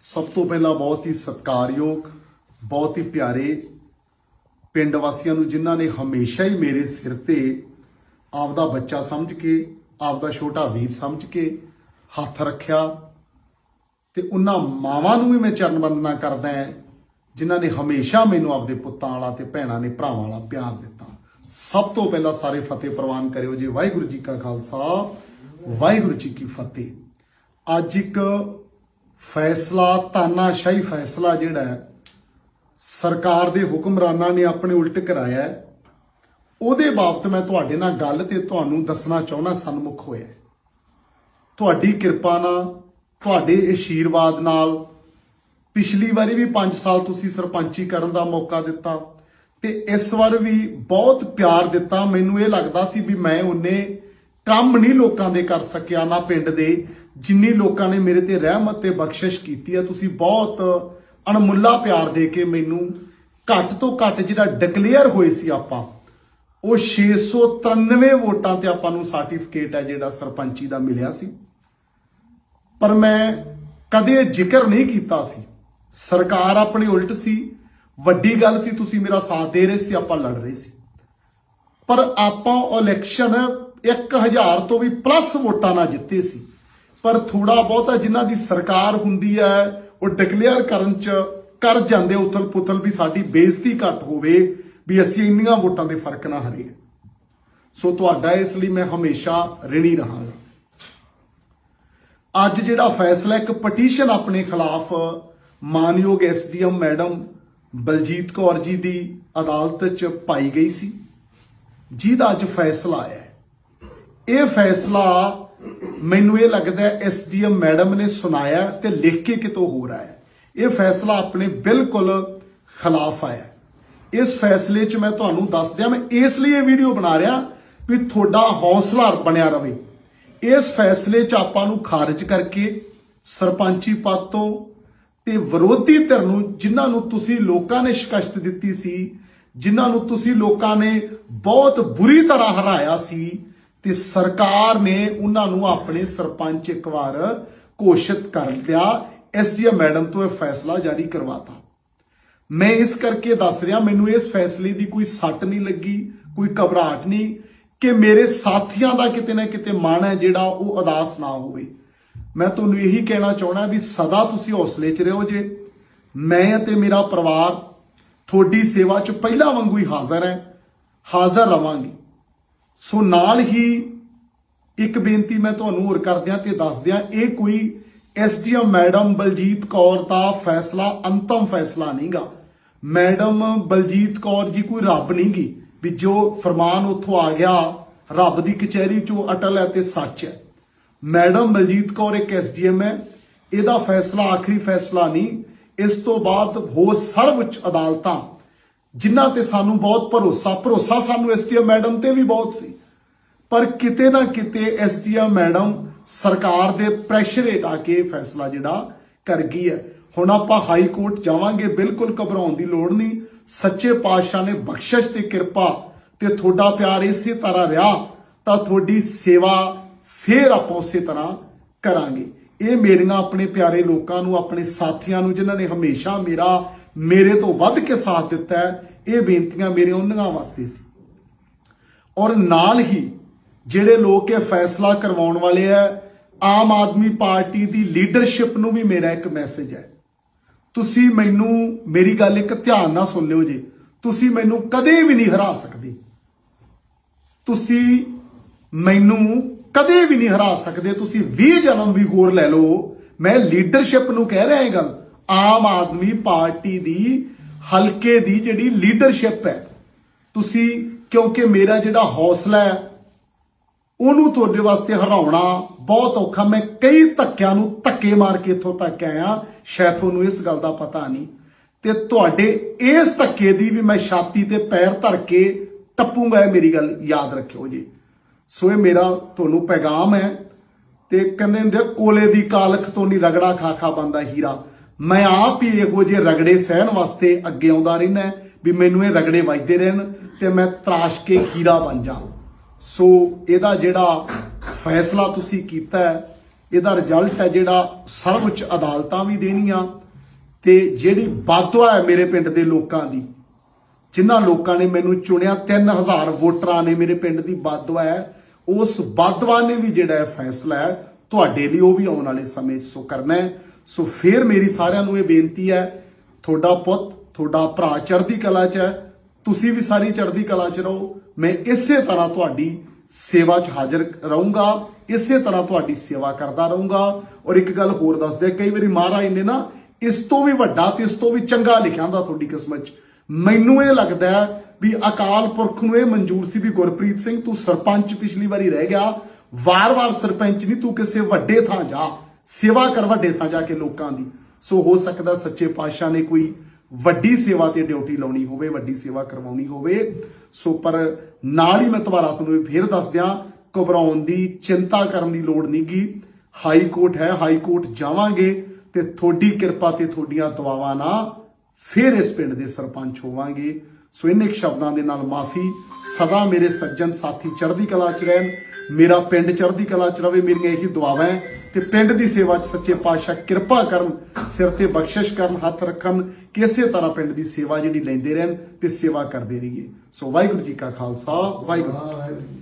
ਸਭ ਤੋਂ ਪਹਿਲਾਂ ਬਹੁਤ ਹੀ ਸਤਿਕਾਰਯੋਗ, ਬਹੁਤ ਹੀ ਪਿਆਰੇ ਪਿੰਡ ਵਾਸੀਆਂ ਨੂੰ, ਜਿਨ੍ਹਾਂ ਨੇ ਹਮੇਸ਼ਾ ਹੀ ਮੇਰੇ ਸਿਰ ਤੇ ਆਪਦਾ ਬੱਚਾ ਸਮਝ ਕੇ, ਆਪਦਾ ਛੋਟਾ ਵੀਰ ਸਮਝ ਕੇ ਹੱਥ ਰੱਖਿਆ ਤੇ ਉਹਨਾਂ ਮਾਵਾਂ ਨੂੰ ਵੀ ਮੈਂ ਚਰਨ ਵੰਦਨਾ ਕਰਦਾ ਹਾਂ, ਜਿਨ੍ਹਾਂ ਨੇ ਹਮੇਸ਼ਾ ਮੈਨੂੰ ਆਪਦੇ ਪੁੱਤਾਂ ਵਾਲਾ ਤੇ ਭੈਣਾਂ ਨੇ ਭਰਾਵਾਂ ਵਾਲਾ ਪਿਆਰ ਦਿੱਤਾ। ਸਭ ਤੋਂ ਪਹਿਲਾਂ ਸਾਰੇ ਫਤਿਹ ਪ੍ਰਵਾਨ ਕਰਿਓ ਜੀ। ਵਾਹਿਗੁਰੂ ਜੀ ਕਾ ਖਾਲਸਾ, ਵਾਹਿਗੁਰੂ ਜੀ ਕੀ ਫਤਿਹ। ਅੱਜ ਇੱਕ ਫੈਸਲਾ ਤਾਨਾਸ਼ਾਹੀ ਫੈਸਲਾ ਜਿਹੜਾ ਹੈ, ਸਰਕਾਰ ਦੇ ਹੁਕਮਰਾਨਾਂ ਨੇ ਆਪਣੇ ਉਲਟ ਕਰਾਇਆ ਹੈ। ਉਹਦੇ ਬਾਬਤ ਮੈਂ ਤੁਹਾਡੇ ਨਾਲ ਗੱਲ ਤੇ ਤੁਹਾਨੂੰ ਦੱਸਣਾ ਚਾਹੁੰਦਾ, ਸਨਮੁਖ ਹੋਇਆ ਤੁਹਾਡੀ ਕਿਰਪਾ ਨਾਲ, ਤੁਹਾਡੇ ਅਸ਼ੀਰਵਾਦ ਨਾਲ, ਪਿਛਲੀ ਵਾਰੀ ਵੀ 5 ਸਾਲ ਤੁਸੀਂ ਸਰਪੰਚੀ ਕਰਨ ਦਾ ਮੌਕਾ ਦਿੱਤਾ ਤੇ ਇਸ ਵਾਰ ਵੀ ਬਹੁਤ ਪਿਆਰ ਦਿੱਤਾ। ਮੈਨੂੰ ਇਹ ਲੱਗਦਾ ਸੀ ਵੀ ਮੈਂ ਉਹਨੇ ਕੰਮ ਨਹੀਂ ਲੋਕਾਂ ਦੇ ਕਰ ਸਕਿਆ, ਨਾ ਪਿੰਡ ਦੇ। ਜਿੰਨੀ ਲੋਕਾਂ ਨੇ ਮੇਰੇ ਤੇ ਰਹਿਮਤ ਤੇ ਬਖਸ਼ਿਸ਼ ਕੀਤੀ ਹੈ ਤੁਸੀਂ ਬਹੁਤ ਅਣਮੁੱਲਾ ਪਿਆਰ ਦੇ ਕੇ ਮੈਨੂੰ ਘੱਟ ਤੋਂ ਘੱਟ ਜਿਹੜਾ ਡਿਕਲੇਅਰ ਹੋਏ ਸੀ ਆਪਾਂ, ਉਹ 693 ਵੋਟਾਂ ਤੇ ਆਪਾਂ ਨੂੰ ਸਰਟੀਫਿਕੇਟ ਹੈ ਜਿਹੜਾ ਸਰਪੰਚੀ ਦਾ ਮਿਲਿਆ ਸੀ। ਪਰ ਮੈਂ ਕਦੇ ਜ਼ਿਕਰ ਨਹੀਂ ਕੀਤਾ ਸੀ। ਸਰਕਾਰ ਆਪਣੇ ਉਲਟ ਸੀ, ਵੱਡੀ ਗੱਲ ਸੀ ਤੁਸੀਂ ਮੇਰਾ ਸਾਥ ਦੇ ਰਹੇ ਸੀ, ਆਪਾਂ ਲੜ ਰਹੇ ਸੀ। ਪਰ ਆਪਾਂ ਇਲੈਕਸ਼ਨ 1000 ਤੋਂ ਵੀ ਪਲੱਸ ਵੋਟਾਂ ਨਾਲ ਜਿੱਤੇ ਸੀ। ਪਰ ਥੋੜਾ ਬਹੁਤਾ ਜਿਨ੍ਹਾਂ ਦੀ ਸਰਕਾਰ ਹੁੰਦੀ ਹੈ, ਉਹ ਡਿਕਲੇਅਰ ਕਰਨ ਚ ਕਰ ਜਾਂਦੇ ਉਥਲ ਪੁਥਲ ਵੀ ਸਾਡੀ ਬੇਇੱਜ਼ਤੀ ਘੱਟ ਹੋਵੇ ਵੀ ਅਸੀਂ ਇੰਨੀਆਂ ਵੋਟਾਂ ਦੇ ਫ਼ਰਕ ਨਾਲ ਹਾਰੀਏ ਸੋ ਤੁਹਾਡਾ ਇਸ ਲਈ ਮੈਂ ਹਮੇਸ਼ਾ ਰਿਣੀ ਰਹਾਂਗਾ। ਅੱਜ ਜਿਹੜਾ ਫੈਸਲਾ, ਇੱਕ ਪਟੀਸ਼ਨ ਆਪਣੇ ਖਿਲਾਫ, ਮਾਨਯੋਗ ਐਸਡੀਐਮ ਮੈਡਮ ਬਲਜੀਤ ਕੌਰ ਜੀ ਦੀ ਅਦਾਲਤ 'ਚ ਪਾਈ ਗਈ ਸੀ। ਜਿਹਦਾ ਅੱਜ ਫੈਸਲਾ ਆਇਆ ਹੈ। ਇਹ ਫੈਸਲਾ ਮੈਨੂੰ ਇਹ ਲੱਗਦਾ ਹੈ ਐਸਡੀਐਮ ਮੈਡਮ ਨੇ ਸੁਣਾਇਆ ਤੇ ਲਿਖ ਕੇ ਕਿਤੋਂ ਹੋ। ਰਿਹਾ ਇਹ ਫੈਸਲਾ ਆਪਣੇ ਬਿਲਕੁਲ ਖਿਲਾਫ ਆਇਆ ਇਸ ਫੈਸਲੇ 'ਚ ਮੈਂ ਤੁਹਾਨੂੰ ਦੱਸ ਦਿਆਂ, ਮੈਂ ਇਸ ਲਈ ਇਹ ਵੀਡੀਓ ਬਣਾ ਰਿਹਾ ਵੀ ਤੁਹਾਡਾ ਹੌਸਲਾ ਬਣਿਆ ਰਵੇ। ਇਸ ਫੈਸਲੇ 'ਚ ਆਪਾਂ ਨੂੰ ਖਾਰਜ ਕਰਕੇ ਸਰਪੰਚੀ ਪਦ ਤੋਂ ਤੇ ਵਿਰੋਧੀ ਧਿਰ ਨੂੰ, ਜਿਨ੍ਹਾਂ ਨੂੰ ਤੁਸੀਂ ਲੋਕਾਂ ਨੇ ਸ਼ਿਕਸਤ ਦਿੱਤੀ ਸੀ, ਜਿਨ੍ਹਾਂ ਨੂੰ ਤੁਸੀਂ ਲੋਕਾਂ ਨੇ ਬਹੁਤ ਬੁਰੀ ਤਰ੍ਹਾਂ ਹਰਾਇਆ ਸੀ ਤੇ ਸਰਕਾਰ ਨੇ ਉਹਨਾਂ ਨੂੰ ਆਪਣੇ ਸਰਪੰਚ ਇੱਕ ਵਾਰ ਘੋਸ਼ਿਤ ਕਰ ਲਿਆ। ਐਸਡੀਐਮ ਮੈਡਮ ਤੋਂ ਇਹ ਫੈਸਲਾ ਜਾਰੀ ਕਰਵਾਤਾ। ਮੈਂ ਇਸ ਕਰਕੇ ਦੱਸ ਰਿਹਾ, ਮੈਨੂੰ ਇਸ ਫੈਸਲੇ ਦੀ ਕੋਈ ਸੱਟ ਨਹੀਂ ਲੱਗੀ, ਕੋਈ ਘਬਰਾਹਟ ਨਹੀਂ ਕਿ ਮੇਰੇ ਸਾਥੀਆਂ ਦਾ ਕਿਤੇ ਨਾ ਕਿਤੇ ਮਨ ਹੈ ਜਿਹੜਾ ਉਹ ਉਦਾਸ ਨਾ ਹੋਵੇ। ਮੈਂ ਤੁਹਾਨੂੰ ਇਹੀ ਕਹਿਣਾ ਚਾਹਣਾ ਵੀ ਸਦਾ ਤੁਸੀਂ ਹੌਸਲੇ 'ਚ ਰਹੋ ਜੇ। ਮੈਂ ਅਤੇ ਮੇਰਾ ਪਰਿਵਾਰ ਤੁਹਾਡੀ ਸੇਵਾ 'ਚ ਪਹਿਲਾਂ ਵਾਂਗੂ ਹੀ ਹਾਜ਼ਰ ਹੈ। ਹਾਜ਼ਰ ਰਵਾਂਗੇ। ਸੋ ਨਾਲ ਹੀ ਇੱਕ ਬੇਨਤੀ ਮੈਂ ਤੁਹਾਨੂੰ ਹੋਰ ਕਰਦਿਆਂ ਤੇ ਦੱਸਦਿਆਂ, ਇਹ ਕੋਈ ਐਸਡੀਐਮ ਮੈਡਮ ਬਲਜੀਤ ਕੌਰ ਦਾ ਫੈਸਲਾ, ਅੰਤਮ ਫੈਸਲਾ ਨਹੀਂਗਾ। ਮੈਡਮ ਬਲਜੀਤ ਕੌਰ ਜੀ ਕੋਈ ਰੱਬ ਨਹੀਂਗੀ ਵੀ ਜੋ ਫਰਮਾਨ ਉੱਥੋਂ ਆ ਗਿਆ, ਰੱਬ ਦੀ ਕਚਹਿਰੀ ਚੋਂ ਅਟਲ ਹੈ ਤੇ ਸੱਚ ਹੈ। ਮੈਡਮ ਬਲਜੀਤ ਕੌਰ ਇੱਕ ਐਸਡੀਐਮ ਹੈ, ਇਹਦਾ ਫੈਸਲਾ ਆਖਰੀ ਫੈਸਲਾ ਨਹੀਂ, ਇਸ ਤੋਂ ਬਾਅਦ ਹੋਰ ਸਰਵਉੱਚ ਅਦਾਲਤਾਂ ਜਿਨ੍ਹਾਂ ਤੇ ਸਾਨੂੰ ਬਹੁਤ ਭਰੋਸਾ ਭਰੋਸਾ ਸਾਨੂੰ ਐਸਡੀਐਮ ਮੈਡਮ ਤੇ ਵੀ ਬਹੁਤ ਸੀ। ਪਰ ਕਿਤੇ ਨਾ ਕਿਤੇ ਐਸਡੀਐਮ ਮੈਡਮ ਸਰਕਾਰ ਦੇ ਪ੍ਰੈਸ਼ਰ ਹੇਠ ਆ ਕੇ ਫੈਸਲਾ ਜਿਹੜਾ ਕਰ ਗਈ ਹੈ। ਹੁਣ ਆਪਾਂ ਹਾਈ ਕੋਰਟ ਜਾਵਾਂਗੇ, ਬਿਲਕੁਲ ਘਬਰਾਉਣ ਦੀ ਲੋੜ ਨਹੀਂ। ਸੱਚੇ ਪਾਤਸ਼ਾਹ ਨੇ ਬਖਸ਼ਿਸ਼ ਤੇ ਕਿਰਪਾ ਤੇ ਤੁਹਾਡਾ ਪਿਆਰ ਇਸੇ ਤਰ੍ਹਾਂ ਰਿਹਾ, ਤਾਂ ਤੁਹਾਡੀ ਸੇਵਾ ਫੇਰ ਆਪਾਂ ਉਸੇ ਤਰ੍ਹਾਂ ਕਰਾਂਗੇ। ਇਹ ਮੇਰੀਆਂ ਆਪਣੇ ਪਿਆਰੇ ਲੋਕਾਂ ਨੂੰ, ਆਪਣੇ ਸਾਥੀਆਂ ਨੂੰ, ਜਿਨ੍ਹਾਂ ਨੇ ਹਮੇਸ਼ਾ ਮੇਰਾ ਮੇਰੇ ਤੋਂ ਵੱਧ ਕੇ ਸਾਥ ਦਿੱਤਾ ਹੈ। ਇਹ ਬੇਨਤੀਆਂ ਮੇਰੇ ਉਹਨਾਂ ਵਾਸਤੇ ਸੀ। ਔਰ ਨਾਲ ਹੀ ਜਿਹੜੇ ਲੋਕ ਇਹ ਫੈਸਲਾ ਕਰਵਾਉਣ ਵਾਲੇ ਆ ਆਮ ਆਦਮੀ ਪਾਰਟੀ ਦੀ ਲੀਡਰਸ਼ਿਪ ਨੂੰ ਵੀ ਮੇਰਾ ਇੱਕ ਮੈਸੇਜ ਹੈ। ਤੁਸੀਂ ਮੈਨੂੰ, ਮੇਰੀ ਗੱਲ ਇੱਕ ਧਿਆਨ ਨਾਲ ਸੁਣ ਲਿਓ ਜੀ। ਤੁਸੀਂ ਮੈਨੂੰ ਕਦੇ ਵੀ ਨਹੀਂ ਹਰਾ ਸਕਦੇ। ਤੁਸੀਂ ਮੈਨੂੰ ਕਦੇ ਵੀ ਨਹੀਂ ਹਰਾ ਸਕਦੇ। ਤੁਸੀਂ 20 ਜਨਮ ਵੀ ਹੋਰ ਲੈ ਲਓ। ਮੈਂ ਲੀਡਰਸ਼ਿਪ ਨੂੰ ਕਹਿ ਰਿਹਾ ਇਹ ਗੱਲ। ਆਮ ਆਦਮੀ ਪਾਰਟੀ ਦੀ ਹਲਕੇ ਦੀ ਜਿਹੜੀ ਲੀਡਰਸ਼ਿਪ ਹੈ। ਤੁਸੀਂ, ਕਿਉਂਕਿ ਮੇਰਾ ਜਿਹੜਾ ਹੌਸਲਾ ਹੈ, ਉਹਨੂੰ ਤੁਹਾਡੇ ਵਾਸਤੇ ਹਰਾਉਣਾ ਬਹੁਤ ਔਖਾ। ਮੈਂ ਕਈ ਧੱਕਿਆਂ ਨੂੰ ਧੱਕੇ ਮਾਰ ਕੇ ਇੱਥੋਂ ਤੱਕ ਆਇਆ। ਸ਼ਾਇਦ ਤੁਹਾਨੂੰ ਇਸ ਗੱਲ ਦਾ ਪਤਾ ਨਹੀਂ। ਤੇ ਤੁਹਾਡੇ ਇਸ ਧੱਕੇ ਦੀ ਵੀ ਮੈਂ ਛਾਤੀ ਤੇ ਪੈਰ ਧਰ ਕੇ ਟੱਪੂਗਾ, ਇਹ ਮੇਰੀ ਗੱਲ ਯਾਦ ਰੱਖਿਓ ਜੀ। ਸੋ ਇਹ ਮੇਰਾ ਤੁਹਾਨੂੰ ਪੈਗਾਮ ਹੈ। ਤੇ ਕਹਿੰਦੇ ਹੁੰਦੇ ਕੋਲੇ ਦੀ ਕਾਲਖ ਤੋਂ ਨਹੀਂ ਰਗੜਾ ਖਾ ਖਾ ਬੰਦਾ ਹੀਰਾ। ਮੈਂ ਆਪ ਹੀ ਇਹੋ ਜਿਹੇ ਰਗੜੇ ਸਹਿਣ ਵਾਸਤੇ ਅੱਗੇ ਆਉਂਦਾ ਰਹਿਣਾ ਵੀ ਮੈਨੂੰ ਇਹ ਰਗੜੇ ਵੱਜਦੇ ਰਹਿਣ ਤੇ ਮੈਂ ਤਰਾਸ਼ ਕੇ ਹੀਰਾ ਬਣ ਜਾਵਾਂ। ਸੋ ਇਹਦਾ ਜਿਹੜਾ ਫੈਸਲਾ ਤੁਸੀਂ ਕੀਤਾ ਹੈ, ਇਹਦਾ ਰਿਜ਼ਲਟ ਹੈ ਜਿਹੜਾ ਸਰਵਉੱਚ ਅਦਾਲਤਾਂ ਵੀ ਦੇਣੀਆਂ ਤੇ ਜਿਹੜੀ ਬਾਦਵਾ ਹੈ ਮੇਰੇ ਪਿੰਡ ਦੇ ਲੋਕਾਂ ਦੀ, ਜਿਨ੍ਹਾਂ ਲੋਕਾਂ ਨੇ ਮੈਨੂੰ ਚੁਣਿਆ 3000 ਵੋਟਰਾਂ ਨੇ ਮੇਰੇ ਪਿੰਡ ਦੀ ਬਾਦਵਾ ਹੈ, ਉਸ ਬਾਦਵਾ ਨੇ ਵੀ ਜਿਹੜਾ ਇਹ ਫੈਸਲਾ ਹੈ ਤੁਹਾਡੇ ਲਈ ਉਹ ਵੀ ਆਉਣ ਵਾਲੇ ਸਮੇਂ 'ਚ। ਸੋ ਕਰਨਾ ਹੈ। ਸੋ ਫੇਰ ਮੇਰੀ ਸਾਰਿਆਂ ਨੂੰ ਇਹ ਬੇਨਤੀ ਹੈ, ਤੁਹਾਡਾ ਪੁੱਤ, ਤੁਹਾਡਾ ਭਰਾ ਚੜ੍ਹਦੀ ਕਲਾ 'ਚ ਹੈ। ਤੁਸੀਂ ਵੀ ਸਾਰੀ ਚੜ੍ਹਦੀ ਕਲਾ 'ਚ ਰਹੋ। ਮੈਂ ਇਸੇ ਤਰ੍ਹਾਂ ਤੁਹਾਡੀ ਸੇਵਾ 'ਚ ਹਾਜ਼ਰ ਰਹੂੰਗਾ। ਇਸੇ ਤਰ੍ਹਾਂ ਤੁਹਾਡੀ ਸੇਵਾ ਕਰਦਾ ਰਹੂੰਗਾ। ਔਰ ਇੱਕ ਗੱਲ ਹੋਰ ਦੱਸ ਦਿਆਂ ਕਈ ਵਾਰੀ ਮਹਾਰਾਜ ਨੇ ਨਾ ਇਸ ਤੋਂ ਵੀ ਵੱਡਾ ਤੇ ਇਸ ਤੋਂ ਵੀ ਚੰਗਾ ਲਿਖਿਆ ਹੁੰਦਾ ਤੁਹਾਡੀ ਕਿਸਮਤ 'ਚ। ਮੈਨੂੰ ਇਹ ਲੱਗਦਾ ਵੀ ਅਕਾਲ ਪੁਰਖ ਨੂੰ ਇਹ ਮਨਜ਼ੂਰ ਸੀ ਵੀ ਗੁਰਪ੍ਰੀਤ ਸਿੰਘ, ਤੂੰ ਸਰਪੰਚ ਪਿਛਲੀ ਵਾਰੀ ਰਹਿ ਗਿਆ। ਵਾਰ-ਵਾਰ ਸਰਪੰਚ ਨਹੀਂ ਤੂੰ ਕਿਸੇ ਵੱਡੇ ਥਾਂ ਜਾ, ਸੇਵਾ ਕਰ ਵੱਡੇ ਥਾਂ ਜਾ ਕੇ ਲੋਕਾਂ ਦੀ। ਸੋ ਹੋ ਸਕਦਾ ਸੱਚੇ ਪਾਤਸ਼ਾਹ ਨੇ ਕੋਈ ਵੱਡੀ ਸੇਵਾ ਤੇ ਡਿਊਟੀ ਲਾਉਣੀ ਹੋਵੇ, ਵੱਡੀ ਸੇਵਾ ਕਰਵਾਉਣੀ ਹੋਵੇ। ਸੋ ਪਰ ਨਾਲ ਹੀ ਮੈਂ ਦੁਬਾਰਾ ਤੁਹਾਨੂੰ ਇਹ ਫੇਰ ਦੱਸ ਦਿਆਂ, ਘਬਰਾਉਣ ਦੀ, ਚਿੰਤਾ ਕਰਨ ਦੀ ਲੋੜ ਨਹੀਂਗੀ ਹਾਈ ਕੋਰਟ ਹੈ, ਹਾਈ ਕੋਰਟ ਜਾਵਾਂਗੇ ਤੇ ਤੁਹਾਡੀ ਕਿਰਪਾ ਤੇ ਤੁਹਾਡੀਆਂ ਦੁਆਵਾਂ ਨਾਲ ਫਿਰ ਇਸ ਪਿੰਡ ਦੇ ਸਰਪੰਚ ਹੋਵਾਂਗੇ। ਸੋ ਇੰਨੇ ਸ਼ਬਦਾਂ ਦੇ ਨਾਲ ਮਾਫੀ, ਸਦਾ ਮੇਰੇ ਸੱਜਣ ਸਾਥੀ ਚੜ੍ਹਦੀ ਕਲਾ ਚ ਰਹਿਣ। ਮੇਰਾ ਪਿੰਡ ਚੜ੍ਹਦੀ ਕਲਾ ਚ ਰਵੇ, ਮੇਰੀਆਂ ਇਹੀ ਦੁਆਵਾਂ ਹੈ ਤੇ ਪਿੰਡ ਦੀ ਸੇਵਾ ਚ ਸੱਚੇ ਪਾਤਸ਼ਾਹ ਕਿਰਪਾ ਕਰਨ, ਸਿਰ ਤੇ ਬਖਸ਼ਿਸ਼ ਕਰਨ, ਹੱਥ ਰੱਖਣ, ਕਿ ਇਸੇ ਤਰ੍ਹਾਂ ਪਿੰਡ ਦੀ ਸੇਵਾ ਜਿਹੜੀ ਲੈਂਦੇ ਰਹਿਣ ਤੇ ਸੇਵਾ ਕਰਦੇ ਰਹੀਏ। ਸੋ ਵਾਹਿਗੁਰੂ ਜੀ ਕਾ ਖਾਲਸਾ ਵਾਹਿਗੁਰੂ ਜੀ